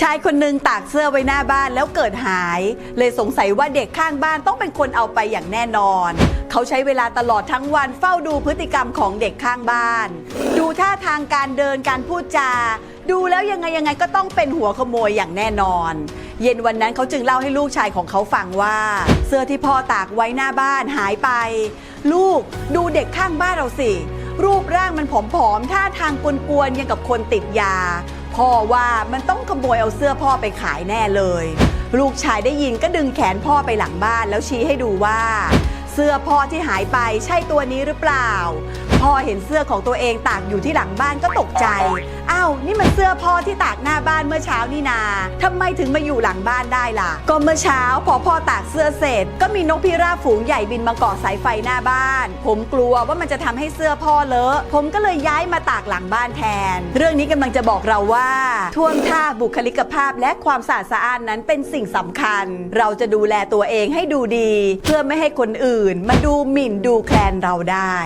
ชายคนหนึ่งตากเสื้อไว้หน้าบ้านแล้วเกิดหาย เลยสงสัยว่าเด็กข้างบ้านต้องเป็นคนเอาไปอย่างแน่นอน เขาใช้เวลาตลอดทั้งวันเฝ้าดูพฤติกรรมของเด็กข้างบ้าน ดูท่าทางการเดินการพูดจา ดูแล้วยังไงยังไงก็ต้องเป็นหัวขโมยอย่างแน่นอน เย็นวันนั้นเขาจึงเล่าให้ลูกชายของเขาฟังว่า เสื้อที่พ่อตากไว้หน้าบ้านหายไป ลูกดูเด็กข้างบ้านเราสิรูปร่างมันผอมๆท่าทางกวนๆยังกับคนติดยา พ่อว่ามันต้องขโมยเอาเสื้อพ่อไปขายแน่เลย ลูกชายได้ยินก็ดึงแขนพ่อไปหลังบ้านแล้วชี้ให้ดูว่า เสื้อพ่อที่หายไปใช่ตัวนี้หรือเปล่า พ่อเห็นเสื้อของตัวเองตากอยู่ที่หลังบ้านก็ตกใจาวนี่มันเสื้อพ่อที่ตากหน้าบ้านเมื่อเช้านี่นาทำไมถึงมาอยู่หลังบ้านได้ล่ะ ก็เมื่อเช้าพอพ่อตากเสื้อเสร็จ ก็มีนกพิราบฝูงใหญ่บินมาเกาะสายไฟหน้าบ้าน ผมกลัวว่ามันจะทำให้เสื้อพ่อเลอะ ผมก็เลยย้ายมาตากหลังบ้านแทน เรื่องนี้กำลังจะบอกเราว่าท่วงท่าบุคลิกภาพและความสะอาดสะอ้านนั้นเป็นสิ่งสำคัญ เราจะดูแลตัวเองให้ดูดี เพื่อไม่ให้คนอื่น มาดูหมิ่นดูแคลนเราได้